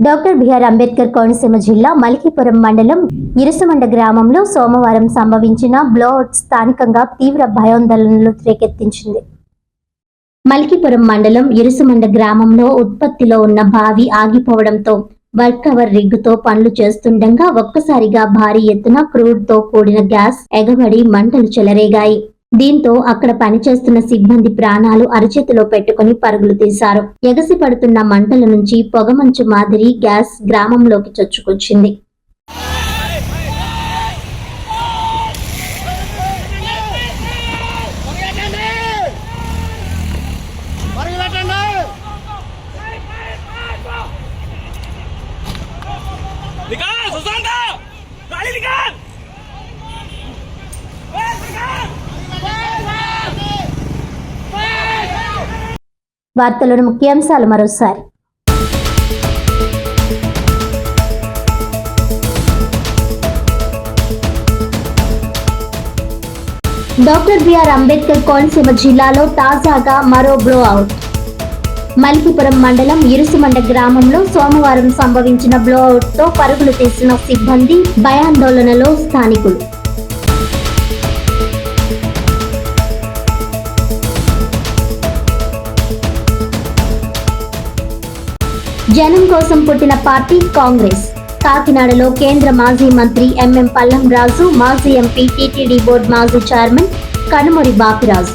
Doctor BR Ambedkar Konaseema జిల్లా మలికిపురం మండలం ఇరుసమండ గ్రామంలో సోమవారం సంభవించిన బ్లోఅవుట్ స్థానికంగా తీవ్ర భయాందోళనలు రేకెత్తించింది. మలికిపురం మండలం ఇరుసుమండ గ్రామంలో ఉత్పత్తిలో ఉన్న బావి ఆగిపోవడంతో వర్క్ కవర్ రిగ్గుతో పనులు చేస్తుండగా ఒక్కసారిగా భారీ ఎత్తున క్రూడ్తో కూడిన గ్యాస్ ఎగబడి మంటలు చెలరేగాయి. దీంతో అక్కడ పనిచేస్తున్న సిబ్బంది ప్రాణాలు అరచేతిలో పెట్టుకుని పరుగులు తీశారు. ఎగసి పడుతున్న మంటల నుంచి పొగమంచు మాదిరి గ్యాస్ గ్రామంలోకి చొచ్చుకొచ్చింది. పరిగెట్టండి పరిగెట్టండి వార్తలను ముఖ్యాంశాలు మరోసారి. డాక్టర్ బిఆర్ అంబేద్కర్ కోనసీమ జిల్లాలో తాజాగా మరో బ్లో అవుట్ మల్కిపురం మండలం ఇరుసుమండ గ్రామంలో సోమవారం సంభవించిన బ్లో అవుట్తో పరుగులు తీసిన సిబ్బంది భయాందోళనలో స్థానికులు. జనం కోసం పుట్టిన పార్టీ కాంగ్రెస్. కాకినాడలో కేంద్ర మాజీ మంత్రి ఎంఎం పల్లం రాజు మాజీ ఎంపీ టీటీడీ బోర్డు మాజీ చైర్మన్ కనుమూరి బాపిరాజు.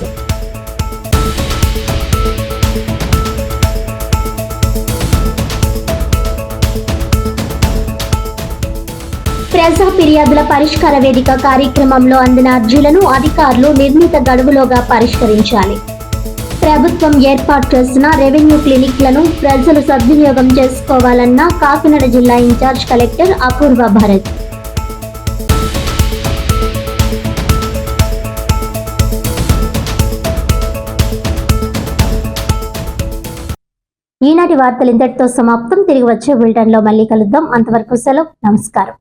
ప్రజా ఫిర్యాదుల పరిష్కార వేదిక కార్యక్రమంలో అందిన అర్జీలను అధికారులు నిర్ణీత గడువులోగా పరిష్కరించాలి. ప్రభుత్వం ఏర్పాటు చేసిన రెవెన్యూ క్లినిక్లను ప్రజలు సద్వినియోగం చేసుకోవాలన్న కాకినాడ జిల్లా ఇన్ఛార్జ్ కలెక్టర్ అపూర్వ భారత్. ఈనాటి వార్తలు ఇంతటితో సమాప్తం. తిరిగి వచ్చే బులెటిన్లో మళ్ళీ కలుద్దాం. అంతవరకు సెలవు. నమస్కారం.